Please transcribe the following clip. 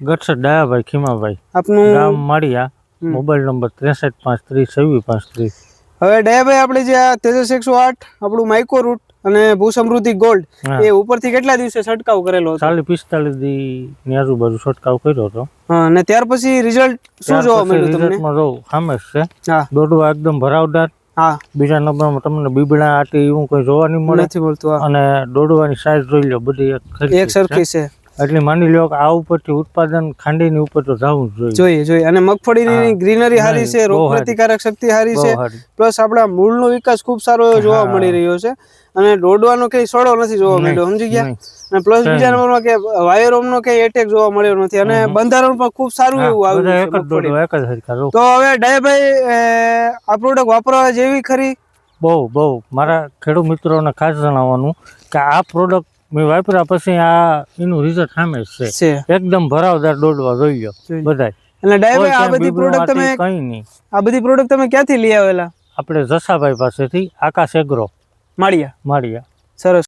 ગઢસર ડાયાભાઈ ખીમાભાઈ. આપનું ગામ માળિયા mobile number ત્રેસઠ પાંચ ત્રીસ છવ્વીસ પાંચ ત્રીસ. હવે ડાયાભાઈ આપણે જે આ તેજસ એકસો આઠ આપણું માઇકો રૂટ અને ભૂ સમૃદ્ધિ ગોલ્ડ એ ઉપરથી કેટલા દિવસે છંટકાવ કરેલો હતો? ચાલીસ પિસ્તાલીસ દી ની આજુબાજુ છંટકાવ કર્યો હતો. અને ત્યાર પછી રિઝલ્ટ શું જોવા મળ્યું તમને? રિઝલ્ટમાં જો છે. દોડવા એકદમ ભરાવદાર. હા. બીજા નંબરમાં તમને બીબડા આટી એવું કોઈ જોવા નહીં મળે. નથી મળતું અને દોડવાની સાઈઝ જોઈ લો બધી એક સરખી છે. એટલે માની લો કે આ ઉપરથી ઉત્પાદન ખાંડીની ઉપર તો જવું જોઈએ. જોઈએ જોઈએ. અને મગફળીની ગ્રીનરી સારી છે રોગ પ્રતિકારક શક્તિ સારી છે. પ્લસ આપણા મૂળનો વિકાસ ખૂબ સારો જોવા મળી રહ્યો છે. અને દોડવાનો કઈ સડો નથી જોવા મળ્યો સમજી ગયા? અને પ્લસ બીજા નંબરમાં કે વાયરોમનો કઈ એટેક જોવા મળ્યો નથી. અને બંધારણ પણ ખૂબ સારું એવું આવ્યું એક છે જ દોડવા એક જ હરખા તો હવે ડાયાભાઈ આ પ્રોડક્ટ વાપરવા જેવી ખરી? બહુ બહુ. મારા ખેડૂત મિત્રોને ખાસ જણાવવાનું કે આ પ્રોડક્ટ મેં વાપર્યા પછી આ એનું રિઝલ્ટ સામે જ છે. એકદમ ભરાવદાર દોડવા જોઈ લો બધાય. એટલે ડાયાભાઈ આ બધી પ્રોડક્ટ તમે કઈ નહીં. આ બધી પ્રોડક્ટ તમે ક્યાંથી લઈ આવેલા? આપણે જસાભાઈ પાસેથી આકાશ એગ્રો માળિયા. માળિયા. સરસ.